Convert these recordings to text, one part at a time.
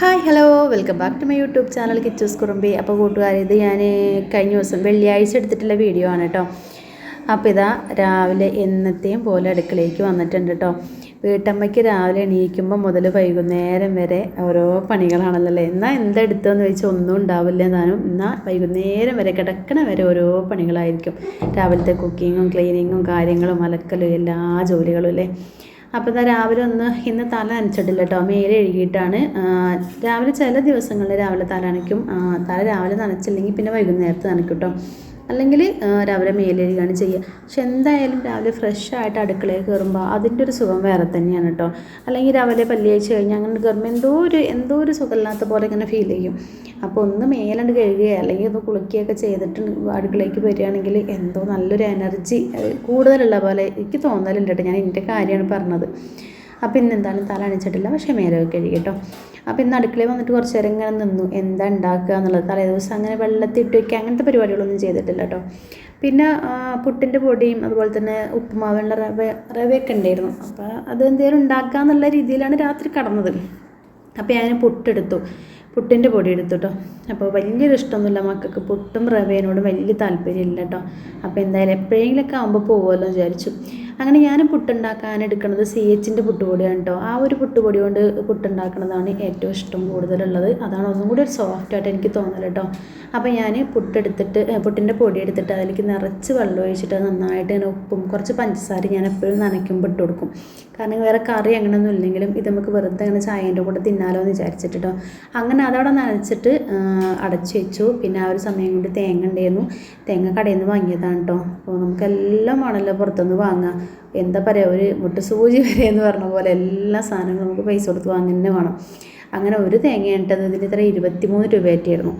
Hi hello welcome back to my YouTube channel Kichus Kurumbi അപ്പോൾ കൂട്ടുകാർ ഇത് ഞാൻ കഴിഞ്ഞ ദിവസം വെള്ളിയാഴ്ച എടുത്തിട്ടുള്ള വീഡിയോ ആണ് കേട്ടോ അപ്പോൾ ഇതാ രാവിലെ എന്നത്തെയും പോലെ അടുക്കളയിലേക്ക് വന്നിട്ടുണ്ട് കേട്ടോ വീട്ടമ്മയ്ക്ക് രാവിലെ എണീക്കുമ്പോൾ മുതൽ വൈകുന്നേരം വരെ ഓരോ പണികളാണല്ലോ അല്ലേ എന്നാൽ എന്തെടുത്തതെന്ന് ചോദിച്ചാൽ ഒന്നും ഉണ്ടാവില്ല എന്നാലും എന്നാൽ വൈകുന്നേരം വരെ കിടക്കണ വരെ ഓരോ പണികളായിരിക്കും. രാവിലത്തെ കുക്കിങ്ങും ക്ലീനിങ്ങും കാര്യങ്ങളും അലക്കലും എല്ലാ ജോലികളും അല്ലേ? അപ്പോൾ ഇതാ രാവിലെ ഒന്ന് ഇന്ന് തല നനച്ചിട്ടില്ല കേട്ടോ മേലെ എഴുകിയിട്ടാണ് രാവിലെ ചില ദിവസങ്ങളിൽ രാവിലെ തല നനയ്ക്കും. തല രാവിലെ നനച്ചില്ലെങ്കിൽ പിന്നെ വൈകുന്നേരത്ത് നനയ്ക്കും കേട്ടോ അല്ലെങ്കിൽ രാവിലെ മേലേരിയാണ് ചെയ്യുക. പക്ഷെ എന്തായാലും രാവിലെ ഫ്രഷ് ആയിട്ട് അടുക്കളയിൽ കയറുമ്പോൾ അതിന്റെ ഒരു സുഖം വേറെ തന്നെയാണ് കേട്ടോ. അല്ലെങ്കിൽ രാവിലെ പല്ലി കഴിച്ച് കഴിഞ്ഞാൽ അങ്ങനെ കയറുമ്പോൾ എന്തോ ഒരു എന്തോ ഒരു സുഖമില്ലാത്ത പോലെ ഇങ്ങനെ ഫീൽ ചെയ്യും. അപ്പോൾ ഒന്ന് മേലണ്ട് കഴുകുക അല്ലെങ്കിൽ ഒന്ന് കുളിക്കുകയൊക്കെ ചെയ്തിട്ട് അടുക്കളയ്ക്ക് വരികയാണെങ്കിൽ എന്തോ നല്ലൊരു എനർജി കൂടുതലുള്ള പോലെ എനിക്ക് തോന്നലുണ്ട് കേട്ടോ. ഞാൻ എന്റെ കാര്യമാണ് പറഞ്ഞത്. അപ്പോൾ ഇന്ന് എന്താണ് തല അണിച്ചിട്ടില്ല പക്ഷേ മേലൊക്കെ കഴുകി കേട്ടോ. അപ്പോൾ ഇന്ന് അടുക്കളയിൽ വന്നിട്ട് കുറച്ച് നേരം ഇങ്ങനെ നിന്നു. എന്താ ഉണ്ടാക്കുക എന്നുള്ളത്. തലേ ദിവസം അങ്ങനെ വെള്ളത്തിട്ട് വയ്ക്കുക അങ്ങനത്തെ പരിപാടികളൊന്നും ചെയ്തിട്ടില്ല കേട്ടോ പിന്നെ പുട്ടിന്റെ പൊടിയും അതുപോലെ തന്നെ ഉപ്പുമാവിനുള്ള റവ റവയൊക്കെ ഉണ്ടായിരുന്നു അപ്പോൾ അത് എന്തെങ്കിലും ഉണ്ടാക്കുക എന്നുള്ള രീതിയിലാണ് രാത്രി കടന്നത്. അപ്പോൾ ഞാൻ പുട്ടെടുത്തു. പുട്ടിന്റെ പൊടി എടുത്തു കേട്ടോ അപ്പോൾ വലിയൊരു ഇഷ്ടമൊന്നുമില്ല മക്കൾക്ക്. പുട്ടും റവേനോടും വലിയ താല്പര്യമില്ല കേട്ടോ അപ്പോൾ എന്തായാലും എപ്പോഴെങ്കിലൊക്കെ ആകുമ്പോൾ പോകുമല്ലോ വിചാരിച്ചു. അങ്ങനെ ഞാൻ പുട്ടുണ്ടാക്കാൻ എടുക്കുന്നത് സി എച്ചിന്റെ പുട്ടുപൊടിയാണ് കേട്ടോ. ആ ഒരു പുട്ടുപൊടി കൊണ്ട് പുട്ടുണ്ടാക്കുന്നതാണ് ഏറ്റവും ഇഷ്ടം കൂടുതലുള്ളത്. അതാണ് ഒന്നും കൂടി ഒരു സോഫ്റ്റായിട്ട് എനിക്ക് തോന്നൽ കേട്ടോ. അപ്പോൾ ഞാൻ പുട്ടെടുത്തിട്ട് പുട്ടിന്റെ പൊടി എടുത്തിട്ട് അതിലേക്ക് നിറച്ച് വെള്ളം ഒഴിച്ചിട്ട് നന്നായിട്ട് ഞാൻ ഉപ്പും കുറച്ച് പഞ്ചസാര ഞാൻ എപ്പോഴും നനയ്ക്കുമ്പോൾ ഇട്ട് കൊടുക്കും. കാരണം വേറെ കറി അങ്ങനെയൊന്നും ഇല്ലെങ്കിലും ഇത് നമുക്ക് വെറുതെ അങ്ങനെ ചായന്റെ കൂടെ തിന്നാലോ എന്ന് വിചാരിച്ചിട്ട് അങ്ങനെ അതവിടെ നനച്ചിട്ട് അടച്ചു വെച്ചു. പിന്നെ ആ ഒരു സമയം കൊണ്ട് തേങ്ങ ഉണ്ടായിരുന്നു. തേങ്ങ കടയിൽ നിന്ന് വാങ്ങിയതാണ് കേട്ടോ. അപ്പോൾ നമുക്കെല്ലാം ആണല്ലോ പുറത്തുനിന്ന് വാങ്ങാം. എന്താ പറയുക ഒരു മുട്ട സൂചി വരെ എന്ന് പറഞ്ഞ പോലെ എല്ലാ സാധനങ്ങളും നമുക്ക് പൈസ കൊടുത്ത് വാങ്ങുന്നതന്നെ വേണം. അങ്ങനെ ഒരു തേങ്ങ ഇട്ടത് ഇതിന് ഇത്ര ഇരുപത്തിമൂന്ന് രൂപയായിട്ടായിരുന്നു.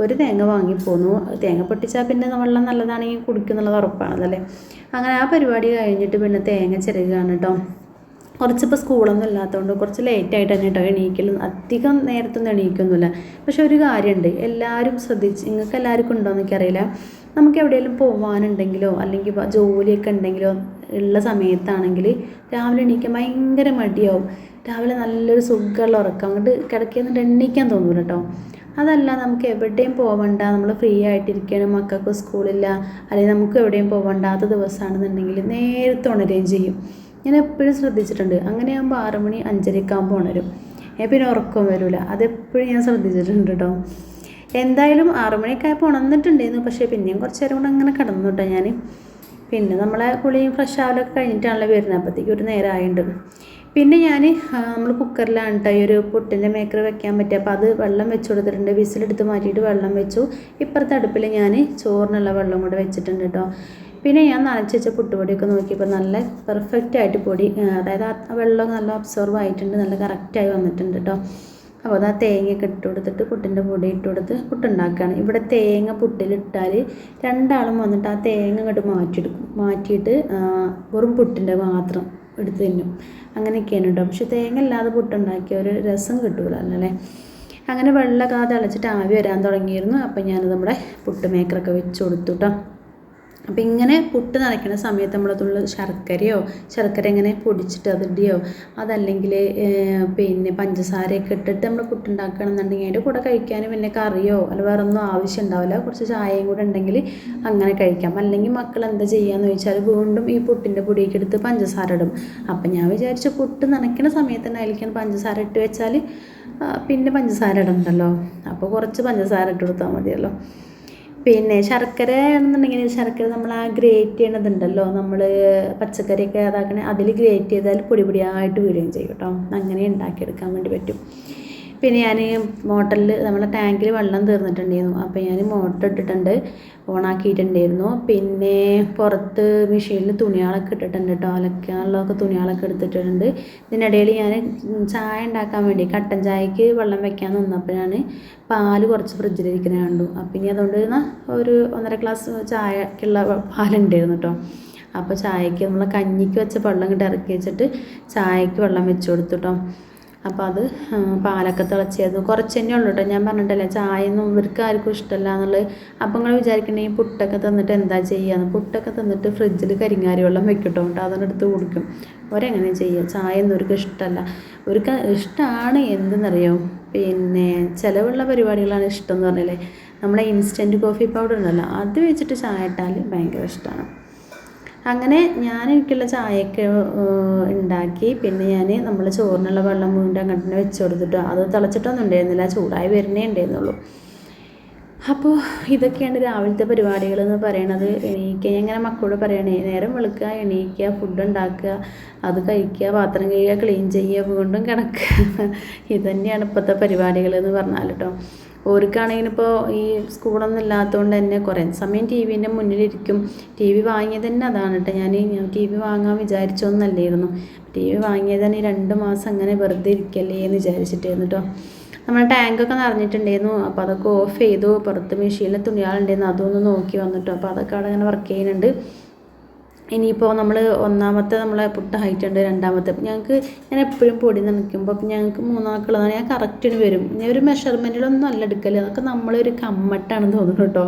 ഒരു തേങ്ങ വാങ്ങിപ്പോന്നു തേങ്ങ പൊട്ടിച്ചാൽ പിന്നെ വെള്ളം നല്ലതാണെങ്കിൽ കുടിക്കുന്നുള്ളത് ഉറപ്പാണല്ലേ അങ്ങനെ ആ പരിപാടി കഴിഞ്ഞിട്ട് പിന്നെ തേങ്ങ ചിരകുകയാണ് കേട്ടോ. കുറച്ചിപ്പോൾ സ്കൂളൊന്നും ഇല്ലാത്തതുകൊണ്ട് കുറച്ച് ലേറ്റായിട്ട് തന്നെ കേട്ടോ എണീക്കലും. അധികം നേരത്തൊന്നും എണീക്കൊന്നുമില്ല. പക്ഷെ ഒരു കാര്യമുണ്ട് എല്ലാവരും ശ്രദ്ധിച്ച് നിങ്ങൾക്ക് എല്ലാവർക്കും ഉണ്ടോ എനിക്കറിയില്ല നമുക്ക് എവിടെയെങ്കിലും പോകാനുണ്ടെങ്കിലോ അല്ലെങ്കിൽ ജോലിയൊക്കെ ഉണ്ടെങ്കിലോ ഉള്ള സമയത്താണെങ്കിൽ രാവിലെ എണീക്കാൻ ഭയങ്കര മടിയാവും. രാവിലെ നല്ലൊരു സുഖമുള്ള ഉറക്കം അങ്ങോട്ട് കിടക്കിയെന്നിട്ട് എണ്ണീക്കാൻ തോന്നൂല കേട്ടോ. അതല്ല നമുക്ക് എവിടെയും പോവണ്ട നമ്മൾ ഫ്രീ ആയിട്ടിരിക്കണം മക്കൾക്ക് സ്കൂളില്ല അല്ലെങ്കിൽ നമുക്ക് എവിടെയും പോകണ്ടാത്ത ദിവസമാണെന്നുണ്ടെങ്കിൽ നേരത്തെ ഉണരുകയും ചെയ്യും. ഞാൻ എപ്പോഴും ശ്രദ്ധിച്ചിട്ടുണ്ട്. അങ്ങനെയാകുമ്പോൾ ആറ് മണി അഞ്ചരക്കാകുമ്പോൾ ഉണരും. പിന്നെ ഉറക്കം വരില്ല അതെപ്പോഴും ഞാൻ ശ്രദ്ധിച്ചിട്ടുണ്ട് കേട്ടോ. എന്തായാലും ആറുമണിയൊക്കെ ആയപ്പോൾ ഉണർന്നിട്ടുണ്ടായിരുന്നു. പക്ഷേ പിന്നെയും കുറച്ച് നേരം കൂടെ അങ്ങനെ കിടന്നു കേട്ടോ ഞാൻ പിന്നെ നമ്മളെ കുളിയും ഫ്രഷ് ആവലൊക്കെ കഴിഞ്ഞിട്ടാണല്ലോ വരുന്നത്. അപ്പോഴത്തേക്ക് ഒരു നേരം ആയിട്ടുണ്ട് പിന്നെ ഞാൻ നമ്മൾ കുക്കറിലാണ് കേട്ടോ ഈ ഒരു പുട്ടിന്റെ മേക്കർ വെക്കാൻ പറ്റുക അപ്പോൾ അത് വെള്ളം വെച്ച് കൊടുത്തിട്ടുണ്ട്. വിസിലെടുത്ത് മാറ്റിയിട്ട് വെള്ളം വെച്ചു. ഇപ്പുറത്തെ അടുപ്പിൽ ഞാൻ ചോറിനുള്ള വെള്ളം കൂടെ വെച്ചിട്ടുണ്ട് കേട്ടോ പിന്നെ ഞാൻ നനച്ച് വെച്ച പുട്ടുപൊടിയൊക്കെ നോക്കിയപ്പോൾ നല്ല പെർഫെക്റ്റ് ആയിട്ട് പൊടി അതായത് വെള്ളം നല്ല അബ്സോർവ് ആയിട്ടുണ്ട്. നല്ല കറക്റ്റായി വന്നിട്ടുണ്ട് കേട്ടോ അപ്പോൾ അത് ആ തേങ്ങയൊക്കെ ഇട്ട് കൊടുത്തിട്ട് പുട്ടിന്റെ പൊടി ഇട്ട് കൊടുത്ത് പുട്ടുണ്ടാക്കുകയാണ്. ഇവിടെ തേങ്ങ പുട്ടിലിട്ടാൽ രണ്ടാളും വന്നിട്ട് ആ തേങ്ങ ഇങ്ങോട്ട് മാറ്റിയെടുക്കും. മാറ്റിയിട്ട് വെറും പുട്ടിന്റെ മാത്രം എടുത്ത് തിന്നും. അങ്ങനെയൊക്കെയാണ് കേട്ടോ. പക്ഷെ തേങ്ങ ഇല്ലാതെ പുട്ടുണ്ടാക്കിയ ഒരു രസം കിട്ടൂല അല്ലേ? അങ്ങനെ വെള്ളമൊക്കെ തിളച്ചിട്ട് ആവി വരാൻ തുടങ്ങിയിരുന്നു. അപ്പം ഞാനത് നമ്മുടെ പുട്ട് മേക്കറൊക്കെ വെച്ച് കൊടുത്തു കേട്ടോ. അപ്പോൾ ഇങ്ങനെ പുട്ട് നനയ്ക്കുന്ന സമയത്ത് നമ്മളതുള്ള ശർക്കരയോ ശർക്കര ഇങ്ങനെ പൊടിച്ചിട്ട് അതിടിയോ അതല്ലെങ്കിൽ പിന്നെ പഞ്ചസാരയൊക്കെ ഇട്ടിട്ട് നമ്മൾ പുട്ടുണ്ടാക്കുകയാണെന്നുണ്ടെങ്കിൽ അതിന്റെ കൂടെ കഴിക്കാനും പിന്നെ കറിയോ അല്ല വേറെ ഒന്നും ആവശ്യം ഉണ്ടാവില്ല കുറച്ച് ചായയും കൂടെ ഉണ്ടെങ്കിൽ അങ്ങനെ കഴിക്കാം. അല്ലെങ്കിൽ മക്കൾ എന്താ ചെയ്യാന്ന് ചോദിച്ചാൽ വീണ്ടും ഈ പുട്ടിന്റെ പൊടിയൊക്കെ എടുത്ത് പഞ്ചസാര ഇടും. അപ്പം ഞാൻ വിചാരിച്ചു പുട്ട് നനയ്ക്കുന്ന സമയത്ത് തന്നെ അതിലേക്ക് പഞ്ചസാര ഇട്ട് വെച്ചാൽ പിന്നെ പഞ്ചസാര ഇടണ്ടല്ലോ. അപ്പോൾ കുറച്ച് പഞ്ചസാര ഇട്ട് കൊടുത്താൽ മതിയല്ലോ. പിന്നെ ശർക്കര ആണെന്നുണ്ടെങ്കിൽ ശർക്കര നമ്മൾ ആ ഗ്രേറ്റ് ചെയ്യണതുണ്ടല്ലോ. നമ്മൾ പച്ചക്കറിയൊക്കെ അതാക്കണേ അതിൽ ഗ്രേറ്റ് ചെയ്താൽ പൊടി പൊടിയായിട്ട് വീഴുകയും ചെയ്യും കേട്ടോ. അങ്ങനെ ഉണ്ടാക്കിയെടുക്കാൻ വേണ്ടി പറ്റും. പിന്നെ ഞാൻ മോട്ടറിൽ നമ്മളെ ടാങ്കിൽ വെള്ളം തീർന്നിട്ടുണ്ടായിരുന്നു. അപ്പോൾ ഞാൻ മോട്ടർ ഇട്ടിട്ടുണ്ട് ഓണാക്കിയിട്ടുണ്ടായിരുന്നു. പിന്നെ പുറത്ത് മെഷീനിൽ തുണികളൊക്കെ ഇട്ടിട്ടുണ്ട് കേട്ടോ. അലക്കാനുള്ളതൊക്കെ തുണികളൊക്കെ എടുത്തിട്ടുണ്ട്. ഇതിനിടയിൽ ഞാൻ ചായ ഉണ്ടാക്കാൻ വേണ്ടി കട്ടൻ ചായക്ക് വെള്ളം വെക്കാൻ നിന്നപ്പോഴാണ് പാൽ കുറച്ച് ഫ്രിഡ്ജിലിരിക്കുന്നത് കണ്ടു. അപ്പം ഇനി അതുകൊണ്ട് ഒരു ഒന്നര ഗ്ലാസ് ചായക്കുള്ള പാലുണ്ടായിരുന്നു കേട്ടോ. അപ്പോൾ ചായക്ക് നമ്മൾ കഞ്ഞിക്ക് വെച്ച വെള്ളം ഇങ്ങോട്ട് ഇറക്കി വെച്ചിട്ട് ചായക്ക് വെള്ളം വെച്ച് കൊടുത്തു കേട്ടോ. അപ്പോൾ അത് പാലൊക്കെ തിളച്ചത് കുറച്ച് തന്നെ ഉള്ളൂ കേട്ടോ ഞാൻ പറഞ്ഞിട്ടല്ലേ ചായയൊന്നും ഇവർക്ക് ആർക്കും ഇഷ്ടമല്ല എന്നുള്ളത് അപ്പോൾ നിങ്ങൾ വിചാരിക്കണേ ഈ പുട്ടൊക്കെ തന്നിട്ട് എന്താ ചെയ്യാന്ന് പുട്ടൊക്കെ തന്നിട്ട് ഫ്രിഡ്ജിൽ കരിങ്ങാരി വെള്ളം വെക്കട്ടോ. കേട്ടോ അതെടുത്ത് കുടിക്കും. ഒരെങ്ങനെ ചെയ്യുക ചായ ഒന്നും അവർക്ക് ഇഷ്ടമല്ല അവർക്ക് ഇഷ്ടമാണ് എന്തെന്നറിയോ? പിന്നെ ചിലവുള്ള പരിപാടികളാണ് ഇഷ്ടം എന്ന് പറഞ്ഞാലേ നമ്മളെ ഇൻസ്റ്റന്റ് കോഫി പൗഡർ ഉണ്ടല്ലോ അത് വെച്ചിട്ട് ചായ ഇട്ടാൽ ഭയങ്കര ഇഷ്ടമാണ് അങ്ങനെ ഞാൻ എനിക്കുള്ള ചായയൊക്കെ ഉണ്ടാക്കി. പിന്നെ ഞാൻ നമ്മൾ ചോറിനുള്ള വെള്ളം വീണ്ടും അങ്ങോട്ട് തന്നെ വെച്ച് കൊടുത്തിട്ട് അത് തിളച്ചിട്ടൊന്നും ഉണ്ടായിരുന്നില്ല ചൂടായി വരുന്നേ ഉണ്ടായിരുന്നുള്ളൂ. അപ്പോൾ ഇതൊക്കെയാണ് രാവിലത്തെ പരിപാടികൾ എന്ന് പറയണത് എണീക്കുക ഇങ്ങനെ മക്കളോട് പറയണേ നേരം വെളുക്കുക എണീക്കുക ഫുഡ് ഉണ്ടാക്കുക അത് കഴിക്കുക പാത്രം കഴുകുക ക്ലീൻ ചെയ്യുക വീണ്ടും കിടക്കുക. ഇതുതന്നെയാണ് ഇപ്പോഴത്തെ പരിപാടികൾ എന്ന് പറഞ്ഞാൽ കേട്ടോ ഓർക്കാണെങ്കിൽ ഇപ്പോൾ ഈ സ്കൂളൊന്നും ഇല്ലാത്തതുകൊണ്ട് തന്നെ കുറേ സമയം ടി വിന്റെ മുന്നിലിരിക്കും. ടി വി വാങ്ങിയത് തന്നെ അതാണ് കേട്ടോ. ഞാൻ ടി വി വാങ്ങാൻ വിചാരിച്ചൊന്നല്ലായിരുന്നു ടി വി വാങ്ങിയത് തന്നെ രണ്ട് മാസം അങ്ങനെ വെറുതെ ഇരിക്കല്ലേ എന്ന് വിചാരിച്ചിട്ടായിരുന്നു കേട്ടോ. നമ്മുടെ ടാങ്കൊക്കെ നിറഞ്ഞിട്ടുണ്ടായിരുന്നു. അപ്പോൾ അതൊക്കെ ഓഫ് ചെയ്തു. പുറത്ത് മെഷീനിൽ തുണിയാളുണ്ടായിരുന്നു അതൊന്ന് നോക്കി വന്നിട്ടോ. അപ്പോൾ അതൊക്കെ അവിടെ അങ്ങനെ വർക്ക് ചെയ്യുന്നുണ്ട്. ഇനിയിപ്പോൾ നമ്മൾ ഒന്നാമത്തെ നമ്മളെ പുട്ട് ഹൈറ്റ് ഉണ്ട് രണ്ടാമത്തെ. ഞങ്ങൾക്ക് ഞാൻ എപ്പോഴും പൊടി നനയ്ക്കുമ്പോൾ ഞങ്ങൾക്ക് മൂന്നാക്കുള്ളതാണ് ഞാൻ കറക്റ്റിന് വരും. ഞാൻ ഒരു മെഷർമെന്റിലൊന്നും അല്ല എടുക്കൽ. അതൊക്കെ നമ്മളൊരു കമ്മട്ടാണ് തോന്നുന്നു കേട്ടോ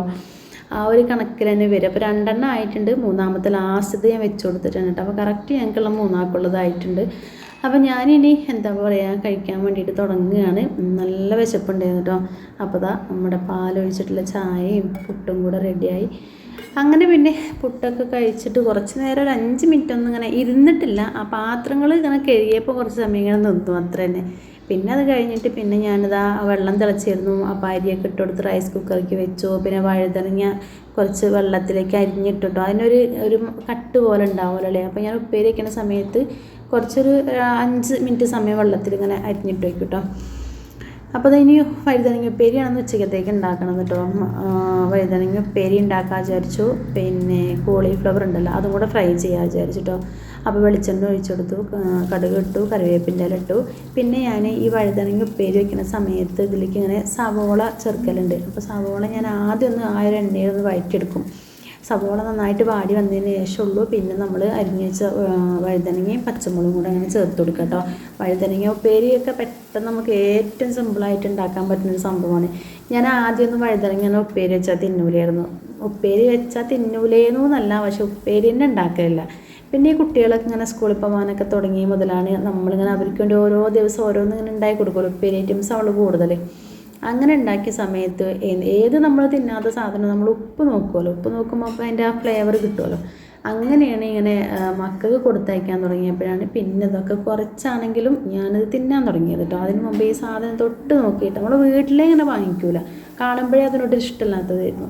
ആ ഒരു കണക്കിൽ തന്നെ വരും. അപ്പോൾ രണ്ടെണ്ണം ആയിട്ടുണ്ട്. മൂന്നാമത്തെ ലാസ്റ്റ് ഞാൻ വെച്ച് കൊടുത്തിട്ടുണ്ട് കേട്ടോ അപ്പോൾ കറക്റ്റ് ഞങ്ങൾക്കുള്ള മൂന്നാക്കുള്ളതായിട്ടുണ്ട് അപ്പോൾ ഞാനിനി എന്താ പറയുക കഴിക്കാൻ വേണ്ടിയിട്ട് തുടങ്ങുകയാണ്. നല്ല വിശപ്പുണ്ടായിരുന്നു കേട്ടോ അപ്പോൾ ദാ നമ്മുടെ പാലൊഴിച്ചിട്ടുള്ള ചായയും പുട്ടും കൂടെ റെഡിയായി അങ്ങനെ പിന്നെ പുട്ടൊക്കെ കഴിച്ചിട്ട് കുറച്ച് നേരം ഒരു അഞ്ച് മിനിറ്റ് ഒന്നും ഇങ്ങനെ ഇരുന്നിട്ടില്ല. ആ പാത്രങ്ങൾ ഇങ്ങനെ കഴുകിയപ്പോൾ കുറച്ച് സമയം ഇങ്ങനെ നിന്നു അത്ര തന്നെ. പിന്നെ അത് കഴിഞ്ഞിട്ട് പിന്നെ ഞാനിതാ വെള്ളം തിളച്ചിരുന്നു. ആ അരിയൊക്കെ ഇട്ട് കൊടുത്ത് റൈസ് കുക്കറിലേക്ക് വെച്ചു. പിന്നെ വഴുതനങ്ങ കുറച്ച് വെള്ളത്തിലേക്ക് അരിഞ്ഞിട്ടിട്ടു അതിനൊരു ഒരു കട്ട് പോലെ ഉണ്ടാവുമല്ലോ അല്ലേ? അപ്പോൾ ഞാൻ ഉപ്പേരി വയ്ക്കുന്ന സമയത്ത് കുറച്ചൊരു അഞ്ച് മിനിറ്റ് സമയം വെള്ളത്തിൽ ഇങ്ങനെ അരിഞ്ഞിട്ട് വയ്ക്കും കേട്ടോ അപ്പോൾ അത് ഇനി വഴുതനങ്ങ ഉപ്പേരിയാണെന്ന് ഉച്ചക്കത്തേക്ക് ഉണ്ടാക്കണം കേട്ടോ. വഴുതനങ്ങ ഉപ്പേരി ഉണ്ടാക്കാൻ വിചാരിച്ചു. പിന്നെ കോളിഫ്ലവർ ഉണ്ടല്ലോ അതും കൂടെ ഫ്രൈ ചെയ്യാൻ വിചാരിച്ചിട്ടോ അപ്പോൾ വെളിച്ചെണ്ണ ഒഴിച്ചെടുത്തു കടുക് ഇട്ടു കറിവേപ്പിന്റെ ഇട്ടു. പിന്നെ ഞാൻ ഈ വഴുതനങ്ങ ഉപ്പേരി വയ്ക്കുന്ന സമയത്ത് ഇതിലേക്ക് ഇങ്ങനെ സവോള ചേർക്കലുണ്ട്. അപ്പോൾ സവോള ഞാൻ ആദ്യം ഒന്ന് ആ ഒരു എണ്ണയിൽ ഒന്ന് വഴറ്റിയെടുക്കും. സവോള നന്നായിട്ട് വാടി വന്നതിന് ശേഷമുള്ളൂ. പിന്നെ നമ്മൾ അരിഞ്ഞ് വെച്ച വഴുതനങ്ങയും പച്ചമുളകും കൂടെ അങ്ങനെ ചേർത്ത് കൊടുക്കുക കേട്ടോ. വഴുതനങ്ങ ഉപ്പേരിയൊക്കെ പെട്ടെന്ന് നമുക്ക് ഏറ്റവും സിമ്പിളായിട്ട് ഉണ്ടാക്കാൻ പറ്റുന്നൊരു സംഭവമാണ്. ഞാൻ ആദ്യമൊന്നും വഴുതനങ്ങ ഉപ്പേരി വെച്ചാൽ തിന്നൂലായിരുന്നു. ഉപ്പേരി വെച്ചാൽ തിന്നൂലേന്നു എന്നല്ല പക്ഷെ ഉപ്പേരി തന്നെ ഉണ്ടാക്കലില്ല. പിന്നെ ഈ കുട്ടികളൊക്കെ ഇങ്ങനെ സ്കൂളിൽ പോകാനൊക്കെ തുടങ്ങിയ മുതലാണ് നമ്മളിങ്ങനെ അവർക്ക് വേണ്ടി ഓരോ ദിവസം ഓരോന്നിങ്ങനെ ഉണ്ടായി കൊടുക്കുമല്ലോ. ഉപ്പേരി ഐറ്റംസ് അവൾ കൂടുതൽ അങ്ങനെ ഉണ്ടാക്കിയ സമയത്ത് ഏത് നമ്മൾ തിന്നാത്ത സാധനം നമ്മൾ ഉപ്പ് നോക്കുമല്ലോ ഉപ്പ് നോക്കുമ്പോൾ അപ്പോൾ അതിന്റെ ആ ഫ്ലേവർ കിട്ടുമല്ലോ അങ്ങനെയാണ് ഇങ്ങനെ മക്കൾക്ക് കൊടുത്തയക്കാൻ തുടങ്ങിയപ്പോഴാണ് പിന്നെ ഇതൊക്കെ കുറച്ചാണെങ്കിലും ഞാനത് തിന്നാൻ തുടങ്ങിയത് കേട്ടോ. അതിന് മുമ്പ് ഈ സാധനം തൊട്ട് നോക്കിയിട്ട് നമ്മൾ വീട്ടിലേ ഇങ്ങനെ വാങ്ങിക്കൂല. കാണുമ്പോഴേ അതിനോട് ഇഷ്ടമില്ലാത്തതായിരുന്നു.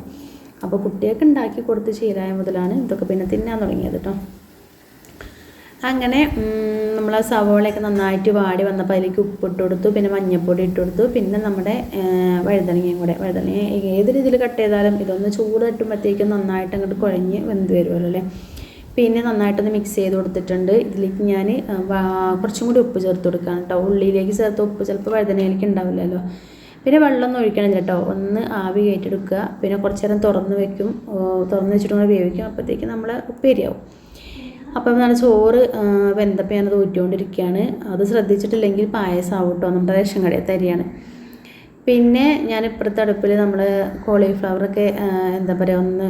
അപ്പോൾ കുട്ടികൾക്ക് ഉണ്ടാക്കി കൊടുത്ത് ശീലമായ മുതലാണ് ഇതൊക്കെ പിന്നെ തിന്നാൻ തുടങ്ങിയത് കേട്ടോ. അങ്ങനെ നമ്മൾ ആ സവോളയൊക്കെ നന്നായിട്ട് വാടി വന്നപ്പോൾ അതിലേക്ക് ഉപ്പിട്ട് കൊടുത്തു പിന്നെ മഞ്ഞൾപ്പൊടി ഇട്ട് കൊടുത്തു പിന്നെ നമ്മുടെ വഴുതനങ്ങയും കൂടെ. വഴുതനങ്ങ ഏത് രീതിയിൽ കട്ട് ചെയ്താലും ഇതൊന്ന് ചൂട് തട്ടുമ്പോഴത്തേക്കും നന്നായിട്ട് അങ്ങോട്ട് കുഴഞ്ഞ് വെന്ത് വരുമല്ലോ അല്ലേ? പിന്നെ നന്നായിട്ടൊന്ന് മിക്സ് ചെയ്ത് കൊടുത്തിട്ടുണ്ട്. ഇതിലേക്ക് ഞാൻ കുറച്ചും കൂടി ഉപ്പ് ചേർത്ത് കൊടുക്കാം കേട്ടോ ഉള്ളിയിലേക്ക് ചേർത്ത് ഉപ്പ് ചിലപ്പോൾ വഴുതനയിലേക്ക് ഉണ്ടാവില്ലല്ലോ. പിന്നെ വെള്ളമൊന്നും ഒഴിക്കണം കേട്ടോ ഒന്ന് ആവി കയറ്റെടുക്കുക പിന്നെ കുറച്ച് നേരം തുറന്ന് വെക്കും. തുറന്ന് വെച്ചിട്ട് കൂടെ വേവിക്കും. അപ്പോഴത്തേക്ക് നമ്മൾ ഉപ്പേരിയാവും. അപ്പം നല്ല ചോറ് വെന്തപ്പം ഞാനത് ഊറ്റിക്കൊണ്ടിരിക്കുകയാണ്. അത് ശ്രദ്ധിച്ചിട്ടില്ലെങ്കിൽ പായസം കേട്ടോ നമ്മുടെ റേഷൻ കടയിൽ തരികയാണ്. പിന്നെ ഞാൻ ഇപ്പുറത്തെ അടുപ്പിൽ നമ്മൾ കോളിഫ്ലവറൊക്കെ എന്താ പറയുക ഒന്ന്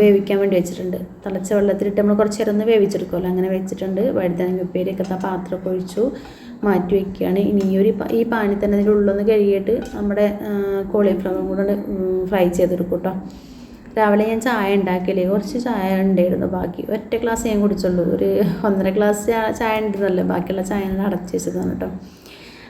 വേവിക്കാൻ വേണ്ടി വെച്ചിട്ടുണ്ട്. തിളച്ച വെള്ളത്തിലിട്ട് നമ്മൾ കുറച്ച് നേരം ഒന്ന് വേവിച്ചെടുക്കുമല്ലോ. അങ്ങനെ വെച്ചിട്ടുണ്ട്. വഴുതനങ്ങ ഉപ്പേരിയൊക്കെ ആ പാത്രമൊക്കെ ഒഴിച്ചു മാറ്റി വയ്ക്കുകയാണ് ഇനി ഈ ഒരു ഈ പാനി തന്നെ അതിന്റെ ഉള്ളൊന്ന് കഴുകിയിട്ട് നമ്മുടെ കോളിഫ്ലവറും കൂടെ ഫ്രൈ ചെയ്തെടുക്കും കേട്ടോ. രാവിലെ ഞാൻ ചായ ഉണ്ടാക്കിയില്ലേ കുറച്ച് ചായ ഉണ്ടായിരുന്നു. ബാക്കി ഒറ്റ ഗ്ലാസ് ഞാൻ കുടിച്ചുള്ളൂ. ഒരു ഒന്നര ഗ്ലാസ് ചായ ഉണ്ടല്ലോ. ബാക്കിയുള്ള ചായ അടച്ചു വെച്ചതാണ് കേട്ടോ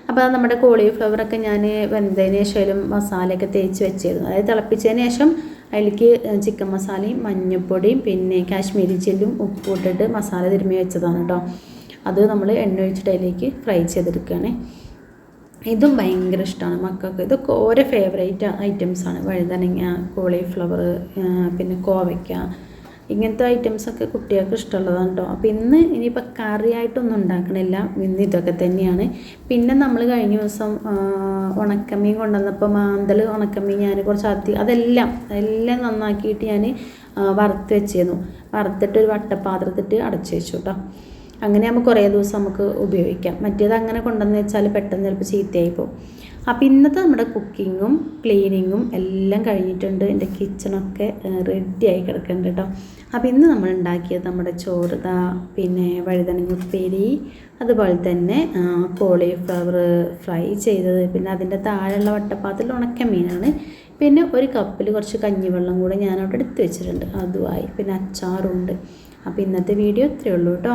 അപ്പോൾ നമ്മുടെ കോളിഫ്ലവറൊക്കെ ഞാൻ വെന്തതിന് ശേഷം മസാലയൊക്കെ തേച്ച് വെച്ചിരുന്നു. അതായത് തിളപ്പിച്ചതിന് ശേഷം അതിലേക്ക് ചിക്കൻ മസാലയും മഞ്ഞൾപ്പൊടിയും പിന്നെ കാശ്മീരി ചില്ലും ഉപ്പും ഇട്ടിട്ട് മസാല തിരുമ്മി വെച്ചതാണ് കേട്ടോ അത് നമ്മൾ എണ്ണ ഒഴിച്ചിട്ട് അതിലേക്ക് ഫ്രൈ ചെയ്തെടുക്കുകയാണ് ഇതും ഭയങ്കര ഇഷ്ടമാണ് മക്കൾക്ക്. ഇതൊക്കെ ഓരോ ഫേവറേറ്റ് ഐറ്റംസാണ് വഴുതനങ്ങ കോളിഫ്ലവർ പിന്നെ കോവയ്ക്ക. ഇങ്ങനത്തെ ഐറ്റംസൊക്കെ കുട്ടികൾക്ക് ഇഷ്ടമുള്ളതാണ് കേട്ടോ അപ്പോൾ ഇന്ന് ഇനിയിപ്പോൾ കറിയായിട്ടൊന്നും ഉണ്ടാക്കണില്ല. ഇന്ന് ഇതൊക്കെ തന്നെയാണ്. പിന്നെ നമ്മൾ കഴിഞ്ഞ ദിവസം ഉണക്കമീൻ കൊണ്ടുവന്നപ്പോൾ മാന്തൽ ഉണക്കമീൻ ഞാൻ കുറച്ച് അത്തി അതെല്ലാം എല്ലാം നന്നാക്കിയിട്ട് ഞാൻ വറുത്ത് വെച്ചിരുന്നു. വറുത്തിട്ട് ഒരു വട്ടപ്പാത്രത്തിട്ട് അടച്ചു വെച്ചു കേട്ടോ അങ്ങനെ നമുക്ക് കുറേ ദിവസം നമുക്ക് ഉപയോഗിക്കാം. മറ്റേത് അങ്ങനെ കൊണ്ടുവന്ന് വെച്ചാൽ പെട്ടെന്ന് ചിലപ്പോൾ ചീത്തയായി പോകും. അപ്പോൾ ഇന്നത്തെ നമ്മുടെ കുക്കിങ്ങും ക്ലീനിങ്ങും എല്ലാം കഴിഞ്ഞിട്ടുണ്ട്. എന്റെ കിച്ചണൊക്കെ റെഡിയായി കിടക്കുന്നുണ്ട് കേട്ടോ അപ്പോൾ ഇന്ന് നമ്മൾ ഉണ്ടാക്കിയത് നമ്മുടെ ചോറ് ദാ പിന്നെ വഴുതനങ്ങ ഉപ്പേരി അതുപോലെ തന്നെ കോളിഫ്ലവർ ഫ്രൈ ചെയ്തത്. പിന്നെ അതിന്റെ താഴെയുള്ള വട്ടപ്പാത്തിൽ ഉണക്ക മീനാണ്. പിന്നെ ഒരു കപ്പിൽ കുറച്ച് കഞ്ഞിവെള്ളം കൂടെ ഞാനവിടെ എടുത്ത് വെച്ചിട്ടുണ്ട്. അതുമായി പിന്നെ അച്ചാറുണ്ട്. അപ്പോൾ ഇന്നത്തെ വീഡിയോ ഇത്രയേ ഉള്ളൂ കേട്ടോ